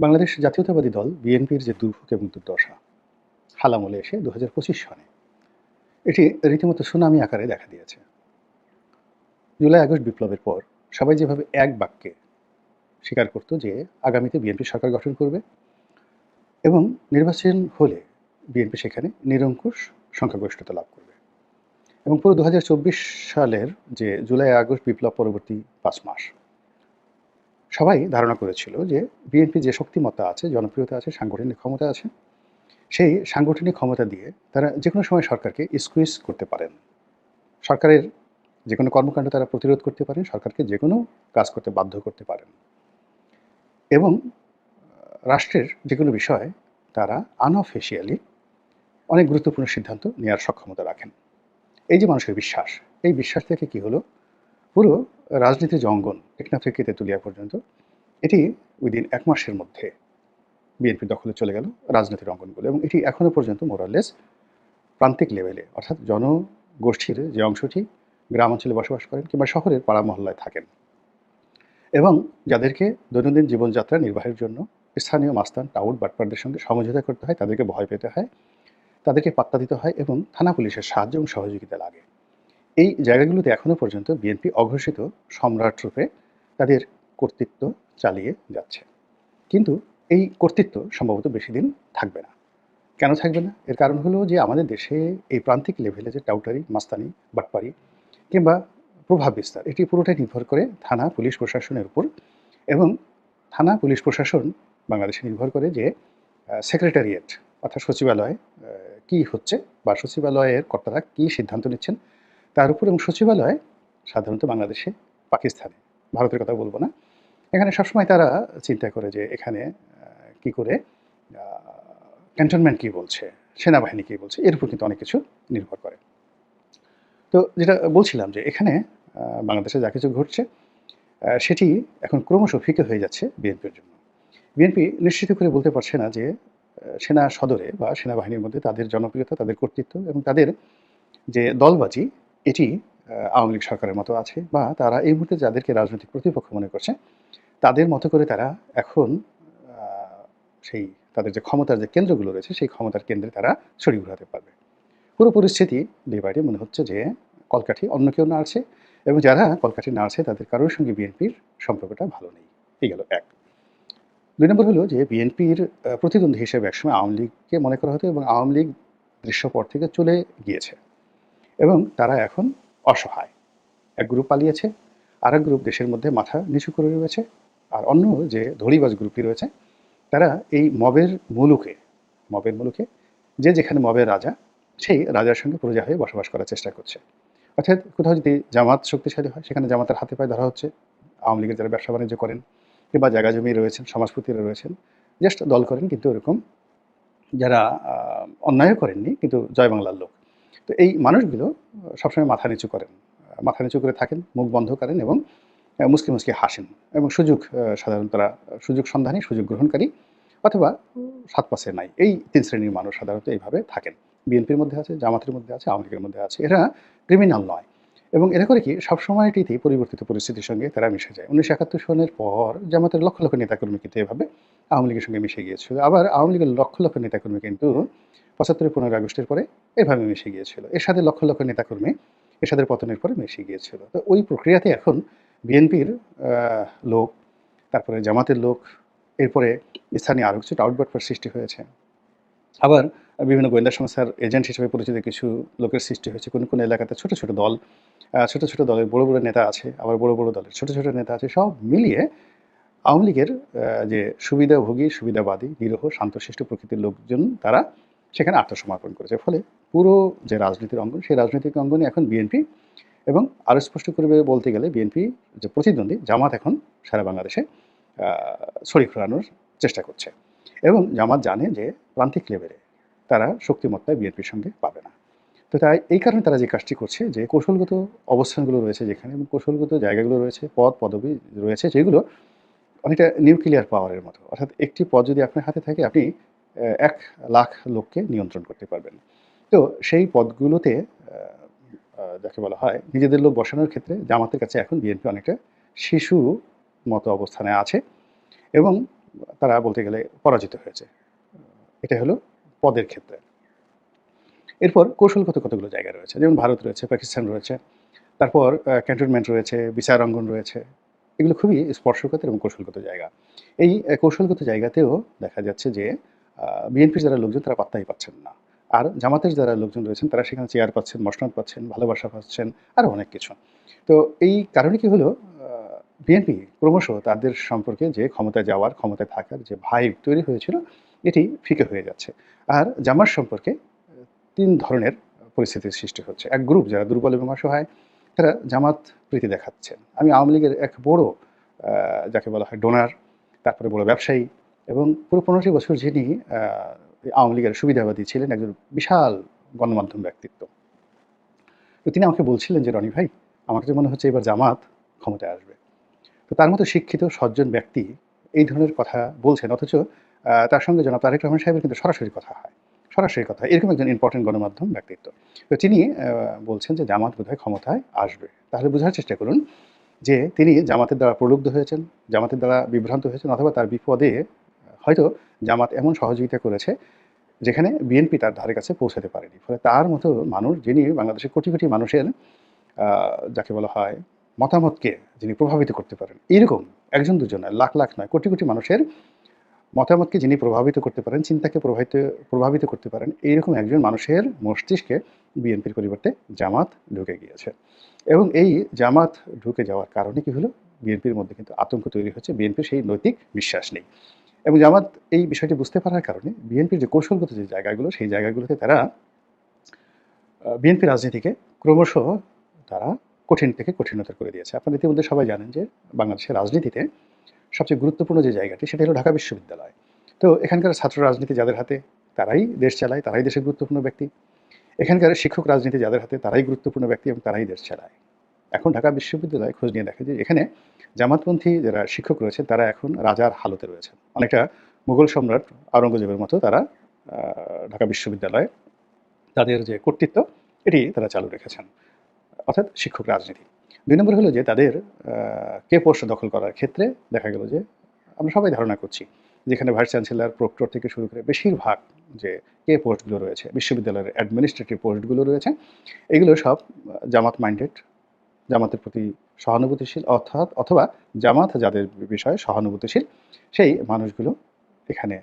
বাংলাদেশ জাতীয়তাবাদী দল, বিএনপির যে দুর্ভোগ এবং দুর্দশা, হালামলে এসে দু হাজার পঁচিশ সনে এটি রীতিমতো সুনামি আকারে দেখা দিয়েছে। জুলাই, আগস্ট বিপ্লবের পর সবাই যেভাবে এক বাক্যে স্বীকার করত যে আগামীতে বিএনপি সরকার গঠন করবে এবং নির্বাচন হলে বিএনপি সেখানে নিরঙ্কুশ সংখ্যাগরিষ্ঠতা লাভ করবে। এবং পুরো দু হাজার চব্বিশ সালের যে জুলাই, আগস্ট বিপ্লব পরবর্তী পাঁচ মাস সবাই ধারণা করেছিল যে বিএনপি যে শক্তিমত্তা আছে, জনপ্রিয়তা আছে, সাংগঠনিক ক্ষমতা আছে, সেই সাংগঠনিক ক্ষমতা দিয়ে তারা যে কোনো সময় সরকারকে স্কুইজ করতে পারেন। সরকারের যে কোনো কর্মকাণ্ড তারা প্রতিরোধ করতে পারেন, সরকারকে যে কোনো কাজ করতে বাধ্য করতে পারেন। এবং রাষ্ট্রের যে কোনো বিষয়ে তারা আনঅফিসিয়ালি অনেক গুরুত্বপূর্ণ সিদ্ধান্ত নেওয়ার সক্ষমতা রাখেন। এই যে মানুষের বিশ্বাস, এই বিশ্বাস থেকে কি হলো? পুরো রাজনীতির যে অঙ্গন টেকনা থেকে তেঁতুলিয়া পর্যন্ত, এটি উইদিন এক মাসের মধ্যে বিএনপির দখলে চলে গেল রাজনীতির অঙ্গনগুলো এবং এটি এখনও পর্যন্ত মোরালেস প্রান্তিক লেভেলে অর্থাৎ জনগোষ্ঠীর যে অংশটি গ্রাম অঞ্চলে বসবাস করেন কিংবা শহরের পাড়া মহল্লায় থাকেন। এবং যাদেরকে দৈনন্দিন জীবনযাত্রা নির্বাহের জন্য স্থানীয় মাস্তান টাউট বাটপারদের সঙ্গে সমঝোতা করতে হয়, তাদেরকে ভয় পেতে হয়, তাদেরকে পাত্তা দিতে হয় এবং থানা পুলিশের সাহায্য এবং সহযোগিতা লাগে। এই জায়গাগুলোতে এখনও পর্যন্ত বিএনপি অঘোষিত সম্রাট রূপে তাদের কর্তৃত্ব চালিয়ে যাচ্ছে। কিন্তু এই কর্তৃত্ব সম্ভবত বেশি দিন থাকবে না। কেন থাকবে না? এর কারণ হলো যে আমাদের দেশে এই প্রান্তিক লেভেলে যে টাউটারি, মাস্তানি, বাটপারি কিংবা প্রভাব বিস্তার, এটি পুরোটাই নির্ভর করে থানা, পুলিশ প্রশাসনের উপর এবং থানা, পুলিশ প্রশাসন বাংলাদেশে নির্ভর করে যে সেক্রেটারিয়েট অর্থাৎ সচিবালয় কি হচ্ছে বা সচিবালয়ের কর্তারা কি সিদ্ধান্ত নিচ্ছেন তার উপর এবং সচিবালয় সাধারণত বাংলাদেশে, পাকিস্তানে, ভারতের কথা বলব না। এখানে সবসময় তারা চিন্তা করে যে এখানে কি করে ক্যান্টনমেন্ট কী বলছে, সেনাবাহিনী কী বলছে, এর উপর কিন্তু অনেক কিছু নির্ভর করে। তো যেটা বলছিলাম যে এখানে বাংলাদেশে যা কিছু ঘটছে সেটি এখন ক্রমশ ফিকে হয়ে যাচ্ছে বিএনপির জন্য। বিএনপি নিশ্চিত করে বলতে পারছে না যে সেনা সদরে বা সেনাবাহিনীর মধ্যে তাদের জনপ্রিয়তা, তাদের কর্তৃত্ব এবং তাদের যে দলবাজি এটি আওয়ামী লীগ সরকারের মতো আছে বা তারা এই মুহূর্তে যাদেরকে রাজনৈতিক প্রতিপক্ষ মনে করছে, তাদের মতো করে তারা এখন সেই তাদের যে ক্ষমতার যে কেন্দ্রগুলো রয়েছে, সেই ক্ষমতার কেন্দ্রে তারা ছড়ি ঘুরাতে পারবে। পুরো পরিস্থিতি ডে বাই ডে মনে হচ্ছে যে কলকাঠি অন্য কেউ নাড়ছে এবং যারা কলকাঠি নাড়ছে তাদের কারোর সঙ্গে বিএনপির সম্পর্কটা ভালো নেই। এই গেল এক। দুই নম্বর হলো যে বিএনপির প্রতিদ্বন্দ্বী হিসেবে একসময় আওয়ামী লীগকে মনে করা হতো এবং আওয়ামী লীগ দৃশ্যপট থেকে চলে গিয়েছে। এবং তারা এখন অসহায়। এক গ্রুপ পালিয়েছে আর এক গ্রুপ দেশের মধ্যে মাথা নিচু করে রয়েছে আর অন্য যে ধড়িবাজ গ্রুপটি রয়েছে তারা এই মবের মুলুকে মবের মুলুকে যে যেখানে মবের রাজা সেই রাজার সঙ্গে প্রজা হয়ে বসবাস করার চেষ্টা করছে। অর্থাৎ কোথাও যদি জামাত শক্তিশালী হয় সেখানে জামাতের হাতে পায়ে ধরা হচ্ছে আওয়ামী লীগের যারা ব্যবসা বাণিজ্য করেন কিংবা জায়গা জমি রয়েছেন সমাজপতিরা রয়েছেন জাস্ট দল করেন কিন্তু এরকম যারা আহ, অন্যায়ও করেননি কিন্তু জয় বাংলার লোক। তো এই মানুষগুলো সবসময় মাথা নিচু করেন। মাথা নিচু করে থাকেন, মুখ বন্ধ করেন এবং মুসকে মুসকে হাসেন এবং সুযোগ সাধারণত তারা সুযোগ সন্ধানী, সুযোগ গ্রহণকারী অথবা সাত পাশে নাই। এই তিন শ্রেণির মানুষ সাধারণত এইভাবে থাকেন। বিএনপির মধ্যে আছে, জামাতের মধ্যে আছে, আওয়ামী লীগের মধ্যে আছে। এরা ক্রিমিনাল নয় এবং এরা করে কি সবসময়টিতেই পরিবর্তিত পরিস্থিতির সঙ্গে তারা মিশে যায়। উনিশশো একাত্তর সনের পর জামাতের লক্ষ লক্ষ নেতাকর্মী কিন্তু এভাবে আওয়ামী লীগের সঙ্গে মিশে গিয়েছিল। আবার আওয়ামী লীগের লক্ষ লক্ষ নেতাকর্মী কিন্তু পঁচাত্তরের পনেরোই আগস্টের পরে এভাবে মিশে গিয়েছিল। এর সাথে লক্ষ লক্ষ নেতাকর্মী এরশাদের পতনের পরে মিশে গিয়েছিল। তো ওই প্রক্রিয়াতে এখন বিএনপির লোক, তারপরে জামাতের লোক, এরপরে স্থানীয় আরও কিছু আউটবাটপার সৃষ্টি হয়েছে। আবার বিভিন্ন গোয়েন্দা সংস্থার এজেন্ট হিসেবে পরিচিত কিছু লোকের সৃষ্টি হয়েছে। কোনো কোনো এলাকাতে ছোট ছোট দল ছোট ছোট দলের বড় বড় নেতা আছে, আবার বড় বড় দলের ছোট ছোট নেতা আছে। সব মিলিয়ে আওয়ামী লীগের যে সুবিধাভোগী, সুবিধাবাদী, নিরহ, শান্তশিষ্ট প্রকৃতির লোকজন, তারা সেখানে আত্মসমর্পণ করেছে। ফলে পুরো যে রাজনীতির অঙ্গন, সেই রাজনৈতিক অঙ্গনে এখন বিএনপি এবং আরও স্পষ্ট করে বলতে গেলে বিএনপি যে প্রতিদ্বন্দ্বী, জামাত এখন সারা বাংলাদেশে ছড়ি ফেরানোর চেষ্টা করছে। এবং জামাত জানে যে প্রান্তিক লেভেলে তারা শক্তিমত্তায় বিএনপির সঙ্গে পাবে না। তো তাই এই কারণে তারা যে কাজটি করছে, যে কৌশলগত অবস্থানগুলো রয়েছে যেখানে এবং কৌশলগত জায়গাগুলো রয়েছে পদ পদবি রয়েছে, যেগুলো অনেকটা নিউক্লিয়ার পাওয়ারের মতো। অর্থাৎ একটি পদ যদি আপনার হাতে থাকে, আপনি এক লাখ লোককে নিয়ন্ত্রণ করতে পারবেন। তো সেই পদগুলোতে যাকে বলা হয় নিজেদের লোক বসানোর ক্ষেত্রে জামাতের কাছে এখন বিএনপি অনেকটা শিশু মতো অবস্থানে আছে এবং তারা বলতে গেলে পরাজিত হয়েছে। এটা হলো পদের ক্ষেত্রে। এরপর কৌশলগত কতগুলো জায়গা রয়েছে? যেমন ভারত রয়েছে, পাকিস্তান রয়েছে, তারপর ক্যান্টনমেন্ট রয়েছে, বিচার অঙ্গন রয়েছে। এগুলো খুবই স্পর্শগত এবং কৌশলগত জায়গা। এই কৌশলগত জায়গাতেও দেখা যাচ্ছে যে বিএনপির যারা লোকজন, তারা পাত্তাই পাচ্ছেন না। আর জামাতের যারা লোকজন রয়েছেন, তারা সেখানে চেয়ার পাচ্ছেন, মসনদ পাচ্ছেন, ভালোবাসা পাচ্ছেন আরও অনেক কিছু। তো এই কারণে কি হলো বিএনপি ক্রমশ তাদের সম্পর্কে যে ক্ষমতায় যাওয়ার, ক্ষমতায় থাকার যে ভাইব তৈরি হয়েছিল, এটি ফিকে হয়ে যাচ্ছে। আর জামার সম্পর্কে তিন ধরনের পরিস্থিতির সৃষ্টি হচ্ছে। এক গ্রুপ যারা দুর্বল এবং অসহায়, তারা জামাত প্রীতি দেখাচ্ছেন। আমি আওয়ামী লীগের এক বড় যাকে বলা হয় ডোনার তারপরে বড় ব্যবসায়ী এবং পুরো পনেরোটি বছর যিনি আওয়ামী লীগের সুবিধাবাদী ছিলেন, একজন বিশাল গণমাধ্যম ব্যক্তিত্ব। তো তিনি আমাকে বলছিলেন যে, রনি ভাই আমাকে তো মনে হচ্ছে এবার জামাত ক্ষমতায় আসবে। তো তার মতো শিক্ষিত, সজ্জন ব্যক্তি এই ধরনের কথা বলছেন, অথচ তার সঙ্গে জনাব তারেক রহমান সাহেবের কিন্তু সরাসরি কথা হয়। সরাসরি কথা। এরকম একজন ইম্পর্টেন্ট গণমাধ্যম ব্যক্তিত্ব। তো তিনি বলছেন যে, জামাত বোধহয় ক্ষমতায় আসবে। তাহলে বোঝার চেষ্টা করুন যে, তিনি জামাতের দ্বারা প্রলুব্ধ হয়েছেন, জামাতের দ্বারা বিভ্রান্ত হয়েছেন, অথবা তার বিপদে হয়তো জামাত এমন সহযোগিতা করেছে যেখানে বিএনপি তার ধারে কাছে পৌঁছাতে পারেনি। ফলে তার মতো মানুষ যিনি বাংলাদেশের কোটি কোটি মানুষের যাকে বলা হয় মতামতকে যিনি প্রভাবিত করতে পারেন এইরকম একজন দুজন নয়, লাখ লাখ নয়, কোটি কোটি মানুষের মতামতকে যিনি প্রভাবিত করতে পারেন, চিন্তাকে প্রভাবিত প্রভাবিত করতে পারেন, এইরকম একজন মানুষের মস্তিষ্কে বিএনপির পরিবর্তে জামাত ঢুকে গিয়েছে। এবং এই জামাত ঢুকে যাওয়ার কারণে কি হলো? বিএনপির মধ্যে কিন্তু আতঙ্ক তৈরি হচ্ছে বিএনপির সেই নৈতিক বিশ্বাস নেই। এবং জামাত এই বিষয়টি বুঝতে পারার কারণে বিএনপির যে কৌশলগত যে জায়গাগুলো, সেই জায়গাগুলোতে তারা বিএনপি রাজনীতিকে ক্রমশ তারা কঠিন থেকে কঠিনতর করে দিয়েছে। আপনারা ইতিমধ্যে সবাই জানেন যে বাংলাদেশের রাজনীতিতে সবচেয়ে গুরুত্বপূর্ণ যে জায়গাটি, সেটা হলো ঢাকা বিশ্ববিদ্যালয়। তো এখানকার ছাত্র রাজনীতি যাদের হাতে, তারাই দেশ চালায়, তারাই দেশের গুরুত্বপূর্ণ ব্যক্তি। এখানকার শিক্ষক রাজনীতি যাদের হাতে, তারাই গুরুত্বপূর্ণ ব্যক্তি এবং তারাই দেশ চালায়। এখন ঢাকা বিশ্ববিদ্যালয় খোঁজ নিয়ে দেখে যে এখানে জামাতপন্থী যারা শিক্ষক রয়েছে, তারা এখন রাজার হালতে রয়েছেন অনেকটা মুঘল সম্রাট আওরঙ্গজেবের মতো তারা ঢাকা বিশ্ববিদ্যালয়ে তাদের যে কর্তৃত্ব, এটি তারা চালু রেখেছেন। অর্থাৎ শিক্ষক রাজনীতি। দুই নম্বর হলো যে তাদের কে পোস্ট দখল করার ক্ষেত্রে দেখা গেল যে আমরা সবাই ধারণা করছি, যেখানে ভাইস চ্যান্সেলর, প্রক্টর থেকে শুরু করে বেশিরভাগ যে কে পোস্টগুলো রয়েছে, বিশ্ববিদ্যালয়ের অ্যাডমিনিস্ট্রেটিভ পোস্টগুলো রয়েছে, এগুলো সব জামাত মাইন্ডেড জামাতের প্রতি সহানুভূতিশীল, অর্থাৎ অথবা জামাত যাদের বিষয়ে সহানুভূতিশীল, সেই মানুষগুলো এখানে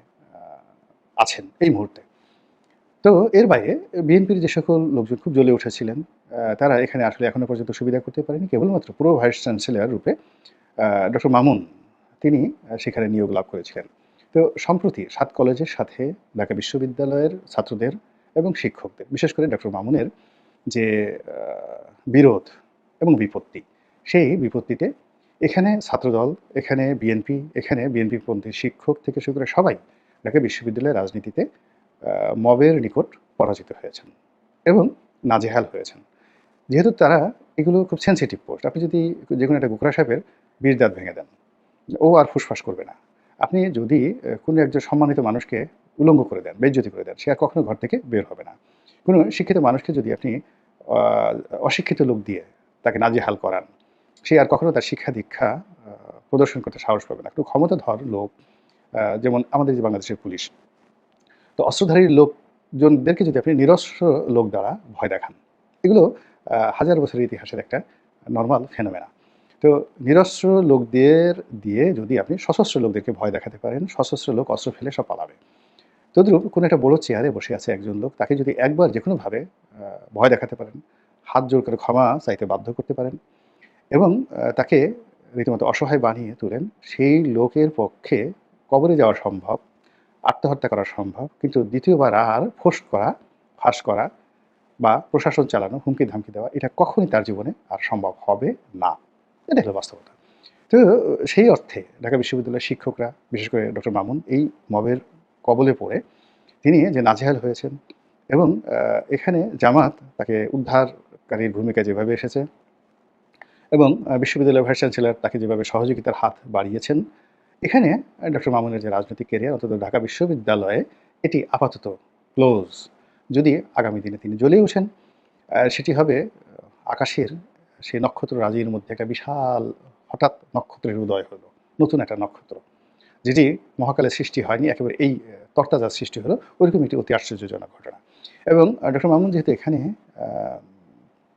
আছেন এই মুহূর্তে। তো এর বাইরে বিএনপির যে সকল লোকজন খুব জ্বলে উঠেছিলেন তারা এখানে আসলে এখনও পর্যন্ত সুবিধা করতে পারেনি। কেবলমাত্র পুরো ভাইস চ্যান্সেলর রূপে ডক্টর মামুন, তিনি সেখানে নিয়োগ লাভ করেছিলেন। তো সম্প্রতি সাত কলেজের সাথে ঢাকা বিশ্ববিদ্যালয়ের ছাত্রদের এবং শিক্ষকদের, বিশেষ করে ডক্টর মামুনের যে বিরোধ এবং বিপত্তি। সেই বিপত্তিতে এখানে ছাত্রদল, এখানে বিএনপি এখানে বিএনপিপন্থী শিক্ষক থেকে শুরু করে সবাই ঢাকা বিশ্ববিদ্যালয়ের রাজনীতিতে মবের নিকট পরাজিত হয়েছেন এবং নাজেহাল হয়েছেন। যেহেতু তারা এগুলো খুব সেন্সিটিভ পোস্ট আপনি যদি যে কোনো একটা গোকরা সাহেবের বীর দাঁত ভেঙে দেন, ও আর ফুসফাস করবে না। আপনি যদি কোনো একজন সম্মানিত মানুষকে উলঙ্গ করে দেন, বেজ্জতি করে দেন, সে আর কখনো ঘর থেকে বের হবে না। কোনো শিক্ষিত মানুষকে যদি আপনি অশিক্ষিত লোক দিয়ে তাকে নাজেহাল করান। সে আর কখনো তার শিক্ষা দীক্ষা প্রদর্শন করতে সাহস পাবে না। একটু ক্ষমতাধর লোক যেমন আমাদের যে বাংলাদেশের পুলিশ। তো অস্ত্রধারী লোকজনদেরকে যদি আপনি নিরস্ত্র লোক দ্বারা ভয় দেখান, এগুলো হাজার বছরের ইতিহাসের একটা নর্মাল ফেনোমেনা তো নিরস্ত্র লোকদের দিয়ে যদি আপনি সশস্ত্র লোকদেরকে ভয় দেখাতে পারেন, সশস্ত্র লোক অস্ত্র ফেলে সব পালাবে। তদ্রূপ কোনো একটা বড় চেয়ারে বসে আছে একজন লোক, তাকে যদি একবার যে কোনোভাবে ভয় দেখাতে পারেন হাত জোর করে ক্ষমা চাইতে বাধ্য করতে পারেন এবং তাকে রীতিমতো অসহায় বানিয়ে তোলেন। সেই লোকের পক্ষে কবরে যাওয়া সম্ভব, আত্মহত্যা করা সম্ভব, কিন্তু দ্বিতীয়বার আর ফোর্স করা, ফাঁস করা বা প্রশাসন চালানো, হুমকি ধামকি দেওয়া, এটা কখনই তার জীবনে আর সম্ভব হবে না। এটা হলো বাস্তবতা। তো, সেই অর্থে ঢাকা বিশ্ববিদ্যালয়ের শিক্ষকরা, বিশেষ করে ডক্টর মামুন, এই মবের কবলে পড়ে তিনি যে নাজেহাল হয়েছেন এবং এখানে জামাত তাকে উদ্ধারকারীর ভূমিকা যেভাবে এসেছে এবং বিশ্ববিদ্যালয়ের ভাইস চ্যান্সেলর তাকে যেভাবে সহযোগিতার হাত বাড়িয়েছেন এখানে ডক্টর মামুনের যে রাজনৈতিক ক্যারিয়ার অন্তত ঢাকা বিশ্ববিদ্যালয়ে এটি আপাতত ক্লোজ যদি আগামী দিনে তিনি জ্বলে আহ, সেটি হবে আকাশের সেই নক্ষত্র রাজির মধ্যে একটা বিশাল হঠাৎ নক্ষত্রের উদয় হলো নতুন একটা নক্ষত্র। যেটি মহাকালের সৃষ্টি হয়নি একেবারে এই তরতাজার সৃষ্টি হলো ওইরকম একটি অতি আশ্চর্যজনক ঘটনা। এবং ডক্টর মামুন যেহেতু এখানে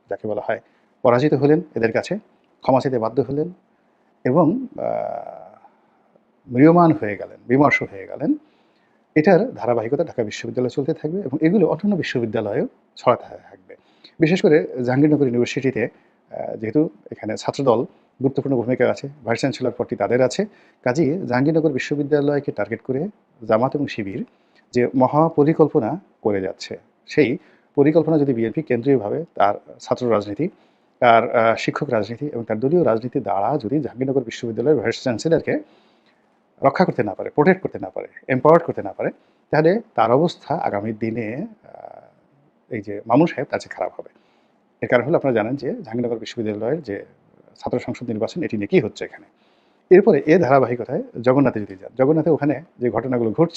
যাকে বলা হয় পরাজিত হলেন এদের কাছে ক্ষমা চাইতে বাধ্য হলেন এবং আহ, ম্রিয়মান হয়ে গেলেন বিমর্ষ হয়ে গেলেন। এটার ধারাবাহিকতা ঢাকা বিশ্ববিদ্যালয়ে চলতে থাকবে এবং এগুলো অন্যান্য বিশ্ববিদ্যালয়েও ছড়াতে থাকবে। বিশেষ করে জাহাঙ্গীরনগর ইউনিভার্সিটিতে যেহেতু এখানে ছাত্রদল গুরুত্বপূর্ণ ভূমিকা আছে ভাইস চ্যান্সেলর পদটি তাদের আছে কাজেই জাহাঙ্গীরনগর বিশ্ববিদ্যালয়কে টার্গেট করে জামাত এবং শিবির যে মহা পরিকল্পনা করে যাচ্ছে সেই পরিকল্পনা যদি বিএনপি কেন্দ্রীয়ভাবে তার ছাত্র রাজনীতি, তার শিক্ষক রাজনীতি এবং তার দলীয় রাজনীতি দ্বারা যদি জাহাঙ্গীরনগর বিশ্ববিদ্যালয়ের ভাইস চ্যান্সেলরকে রক্ষা করতে না পারে প্রোটেক্ট করতে না পারে এম্পাওয়ার্ড করতে না পারে, তাহলে তার অবস্থা আগামী দিনে এই যে মামুন সাহেব তার খারাপ হবে। এর কারণ হলো আপনারা জানেন যে জাহাঙ্গীরনগর বিশ্ববিদ্যালয়ের যে ছাত্র সংসদ নির্বাচন, এটি নিয়ে কি হচ্ছে এখানে? এরপরে এ ধারাবাহিকতায় জগন্নাথে যদি যান, জগন্নাথে ওখানে যে ঘটনাগুলো ঘটছে